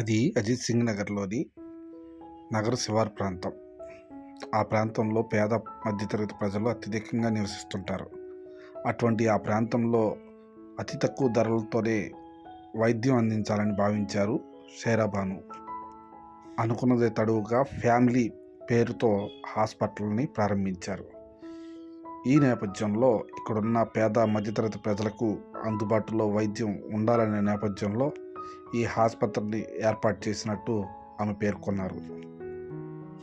అది అజిత్ సింగ్ నగర్లోని నగర శివార్ ప్రాంతం. ఆ ప్రాంతంలో పేద మధ్యతరగతి ప్రజలు అత్యధికంగా నివసిస్తుంటారు. అటువంటి ఆ ప్రాంతంలో అతి తక్కువ ధరలతోనే వైద్యం అందించాలని భావించారు షైరాబాను. అనుకున్నదే తడువుగా ఫ్యామిలీ పేరుతో హాస్పిటల్ని ప్రారంభించారు. ఈ నేపథ్యంలో ఇక్కడున్న పేద మధ్యతరగతి ప్రజలకు అందుబాటులో వైద్యం ఉండాలనే నేపథ్యంలో ఈ ఆసుపత్రిని ఏర్పాటు చేసినట్టు ఆమె పేర్కొన్నారు.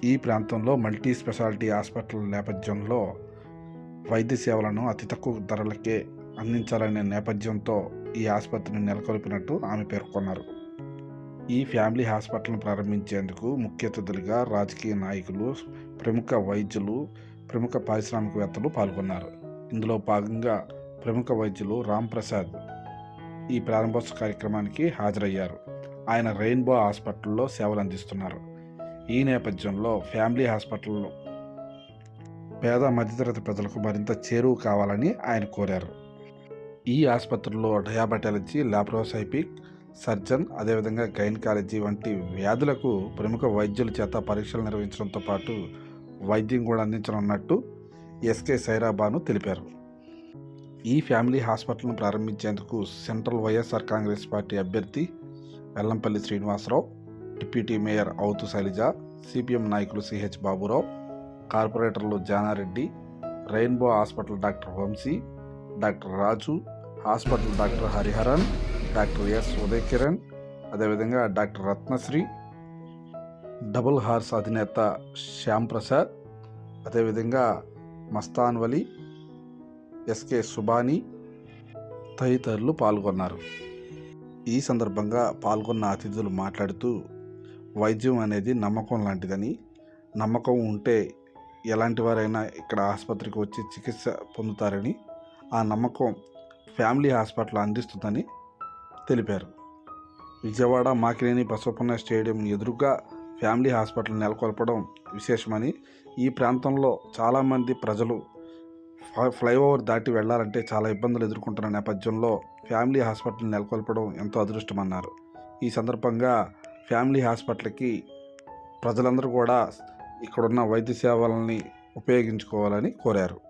ఈ ప్రాంతంలో మల్టీ స్పెషాలిటీ హాస్పిటల్ నేపథ్యంలో వైద్య సేవలను అతి తక్కువ ధరలకే అందించాలనే నేపథ్యంతో ఈ ఆసుపత్రిని నెలకొల్పినట్టు ఆమె పేర్కొన్నారు. ఈ ఫ్యామిలీ హాస్పిటల్ను ప్రారంభించేందుకు ముఖ్య అతిథులుగా రాజకీయ నాయకులు ప్రముఖ వైద్యులు ప్రముఖ పారిశ్రామికవేత్తలు పాల్గొన్నారు. ఇందులో భాగంగా ప్రముఖ వైద్యులు రామ్ ప్రసాద్ ఈ ప్రారంభోత్సవ కార్యక్రమానికి హాజరయ్యారు. ఆయన రెయిన్బో హాస్పిటల్లో సేవలు అందిస్తున్నారు. ఈ నేపథ్యంలో ఫ్యామిలీ హాస్పిటల్లో పేద మధ్యతరగతి ప్రజలకు మరింత చేరువ కావాలని ఆయన కోరారు. ఈ ఆసుపత్రిలో డయాబెటాలజీ లాప్రోసైపిక్ సర్జన్ అదేవిధంగా గైనకాలజీ వంటి వ్యాధులకు ప్రముఖ వైద్యుల చేత పరీక్షలు నిర్వహించడంతో పాటు వైద్యం కూడా అందించనున్నట్టు ఎస్కే సైరాబాను తెలిపారు. ఈ ఫ్యామిలీ హాస్పిటల్ను ప్రారంభించేందుకు సెంట్రల్ వైఎస్ఆర్ కాంగ్రెస్ పార్టీ అభ్యర్థి వెల్లంపల్లి శ్రీనివాసరావు డిప్యూటీ మేయర్ అవుతు శైలజ సిపిఎం నాయకులు సిహెచ్ బాబురావు కార్పొరేటర్లు Janareddy rainbow hospital doctor Vamsi doctor Raju hospital doctor Hariharan doctor S Uday Kiran అదేవిధంగా డాక్టర్ రత్నశ్రీ డబుల్ హార్స్ అధినేత శ్యామ్ ప్రసాద్ అదేవిధంగా మస్తాన్వలి ఎస్కే సుబాని తదితరులు పాల్గొన్నారు. ఈ సందర్భంగా పాల్గొన్న అతిథులు మాట్లాడుతూ వైద్యం అనేది నమ్మకం లాంటిదని. నమ్మకం ఉంటే ఎలాంటి వారైనా ఇక్కడ ఆసుపత్రికి వచ్చి చికిత్స పొందుతారని ఆ నమ్మకం ఫ్యామిలీ హాస్పిటల్ అందిస్తుందని తెలిపారు. విజయవాడ మాకినేని బసవపన్న స్టేడియం ఎదురుగా ఫ్యామిలీ హాస్పిటల్ నెలకొల్పడం విశేషమని ఈ ప్రాంతంలో చాలామంది ప్రజలు ఫ్లైఓవర్ దాటి వెళ్ళాలంటే చాలా ఇబ్బందులు ఎదుర్కొంటున్న నేపథ్యంలో ఫ్యామిలీ హాస్పిటల్ నెలకొల్పడం ఎంతో అదృష్టమన్నారు. ఈ సందర్భంగా ఫ్యామిలీ హాస్పిటల్కి ప్రజలందరూ కూడా ఇక్కడున్న వైద్య సేవలని ఉపయోగించుకోవాలని కోరారు.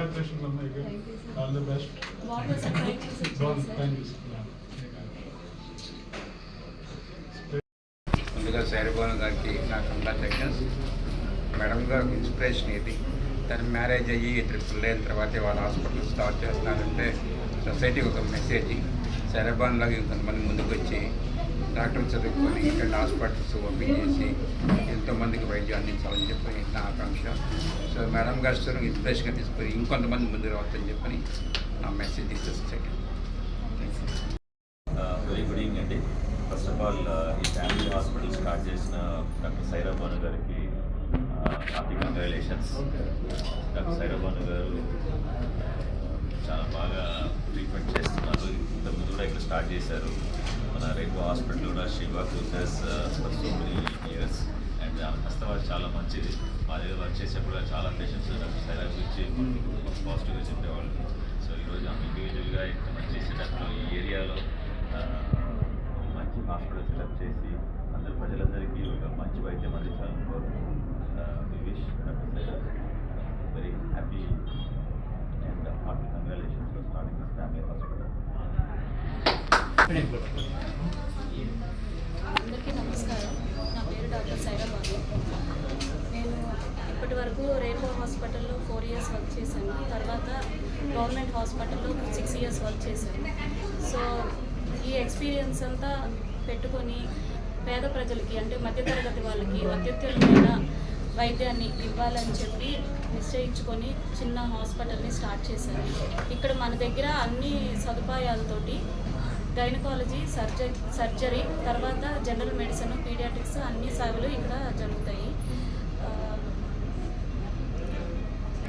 Well, sir? thank you. Yeah. ముందుగా శారీభవన్ గారికి నా కంగ్రాచులేషన్స్ మేడం గారు ఇన్స్పిరేషన్ ఇది తన మ్యారేజ్ అయ్యి ఇద్దరు పిల్లైన తర్వాత వాళ్ళ హాస్పిటల్ స్టార్ట్ చేస్తున్నారంటే సొసైటీకి ఒక మెసేజ్ శారీభవన్ లాగా ఇంకొంతమంది ముందుకు వచ్చి డాక్టర్ చదువుకొని ఇక్కడ హాస్పిటల్స్ ఓపెన్ చేసి ఎంతోమందికి వైద్యం అందించాలని చెప్పి నా ఆకాంక్ష. సో మేడం గారు ఇన్స్పిరేషన్గా తీసుకొని ఇంకొంతమంది ముందు రావచ్చని చెప్పని నా మెసేజ్ ఇచ్చేసి వెరీ గుడ్ ఈవినింగ్ అండి. ఫస్ట్ ఆఫ్ ఆల్ ఈ ఫ్యామిలీ హాస్పిటల్ స్టార్ట్ చేసిన డాక్టర్ సైరా భాను గారికి happy congratulations doctor Saira Bhanu గారు uh, చాలా బాగా ట్రీట్మెంట్ చేస్తున్నారు. ఇంతకుముందు కూడా ఇక్కడ స్టార్ట్ చేశారు. మన రేపు హాస్పిటల్ కూడా Siva cruises for so many years and customer చాలా మంచిది. మా దగ్గర వర్క్ చేసేప్పుడు చాలా పేషెంట్స్ డాక్టర్ సైరా గురించి పాజిటివ్గా చెప్పేవాళ్ళు సో ఈరోజు ఆమె ఇండివిజువల్గా ఇంత మంచి సెటప్లో ఈ ఏరియాలో మంచి హాస్పిటల్ సెటప్ చేసి అందరు ప్రజలందరికీ ఒక మంచి వైద్యం అందించాలని కోరుకుంటున్నాను wish very happy and heart congratulations for starting this family hospital అందరికీ నమస్కారం నా పేరు డాక్టర్ సైరా బాబు నేను ఇప్పటి వరకు రెయిన్బో హాస్పిటల్లో ఫోర్ ఇయర్స్ వర్క్ చేశాను. తర్వాత గవర్నమెంట్ హాస్పిటల్లో సిక్స్ ఇయర్స్ వర్క్ చేశాను. సో ఈ ఎక్స్పీరియన్స్ అంతా పెట్టుకొని పేద ప్రజలకి అంటే మధ్యతరగతి వాళ్ళకి అత్యుత్తమైన వైద్యాన్ని ఇవ్వాలని చెప్పి నిశ్చయించుకొని చిన్న హాస్పిటల్ని స్టార్ట్ చేశాను. ఇక్కడ మన దగ్గర అన్ని సదుపాయాలతోటి గైనకాలజీ సర్జరీ సర్జరీ తర్వాత జనరల్ మెడిసిన్ పీడియాటిక్స్ అన్ని సేవలు ఇక్కడ జరుగుతాయి ఆ,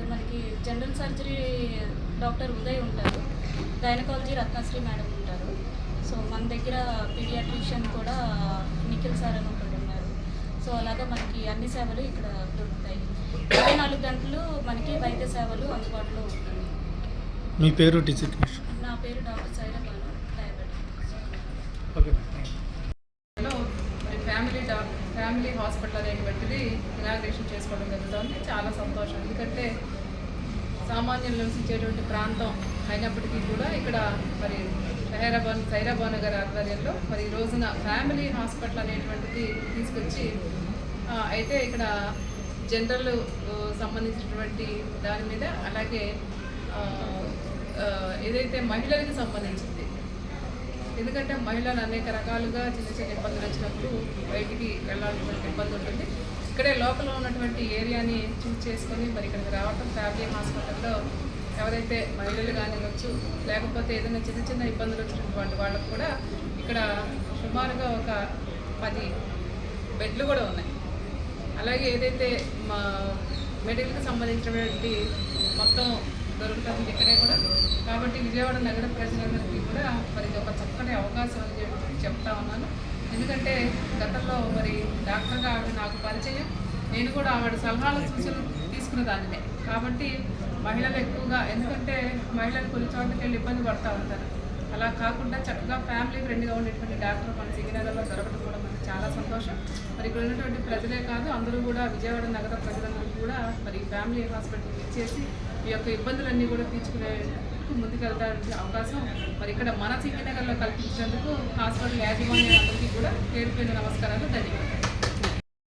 మనకి జనరల్ సర్జరీ డాక్టర్ ఉదయ్ ఉంటారు. గైనకాలజీ రత్నశ్రీ మేడం ఉంటారు. సో మన దగ్గర పీడియాట్రిషియన్ కూడా నిఖిల్ సార్ అని ఒకరు ఉన్నారు. సో అలాగా మనకి అన్ని సేవలు ఇక్కడ దొరుకుతాయి. ఇరవై నాలుగు గంటలు మనకి వైద్య సేవలు అందుబాటులో ఉంటాయి మీ పేరు డిజిగ్నేషన్ నా పేరు doctor Sairabanu family doc family hospital అనేటువంటిది ఇనాగ్రేషన్ చేసుకోవడం జరుగుతుంది. చాలా సంతోషం. ఎందుకంటే సామాన్యులు నివసించేటువంటి ప్రాంతం అయినప్పటికీ కూడా ఇక్కడ మరి సైరాబాన్ సైరాబాను గారి ఆధ్వర్యంలో మరి ఈ రోజున ఫ్యామిలీ హాస్పిటల్ అనేటువంటిది తీసుకొచ్చి అయితే ఇక్కడ జనరల్ సంబంధించినటువంటి దాని మీద అలాగే ఏదైతే మహిళలకు సంబంధించింది ఎందుకంటే మహిళలు అనేక రకాలుగా చిన్న చిన్న ఇబ్బందులు వచ్చినప్పుడు బయటికి వెళ్ళాల్సినటువంటి ఇబ్బంది ఉంటుంది. ఇక్కడే లోకల్లో ఉన్నటువంటి ఏరియాని చూస్ చేసుకొని మరి ఇక్కడికి రావటం ఫ్యామిలీ హాస్పిటల్లో ఎవరైతే మహిళలు కానివ్వచ్చు లేకపోతే ఏదైనా చిన్న చిన్న ఇబ్బందులు వచ్చినటువంటి వాళ్ళకు కూడా ఇక్కడ సుమారుగా ఒక పది బెడ్లు కూడా ఉన్నాయి. అలాగే ఏదైతే మా మెడికల్కి సంబంధించినటువంటి మొత్తం దొరుకుతుంది ఇక్కడే కూడా. కాబట్టి విజయవాడ నగర ప్రజలందరికీ కూడా మరి ఇది ఒక చక్కటి అవకాశం అని చెప్పి చెప్తా ఉన్నాను. ఎందుకంటే గతంలో మరి డాక్టర్గా ఆవిడ నాకు పరిచయం నేను కూడా ఆవిడ సలహాలు సూచనలు తీసుకున్న దానినే. కాబట్టి మహిళలు ఎక్కువగా ఎందుకంటే మహిళలు కొన్ని చోట్లకి వెళ్ళి ఇబ్బంది పడుతూ ఉంటారు. అలా కాకుండా చక్కగా ఫ్యామిలీ ఫ్రెండ్గా ఉండేటువంటి డాక్టర్ మన సిగినగర్లో దొరకడం కూడా మనకి చాలా సంతోషం. మరి ఇక్కడ ఉన్నటువంటి ప్రజలే కాదు అందరూ కూడా విజయవాడ నగర ప్రజలందరూ కూడా మరి ఫ్యామిలీ హాస్పిటల్కి ఇచ్చేసి ఈ యొక్క ఇబ్బందులన్నీ కూడా తీర్చుకునే ముందుకెళ్తానికి అవకాశం మరి ఇక్కడ మన సిగినగర్లో కల్పించినందుకు హాస్పిటల్ యాజమాన్యాలందరికీ కూడా పేరు పేరు నమస్కారాలు ధన్యవాదాలు.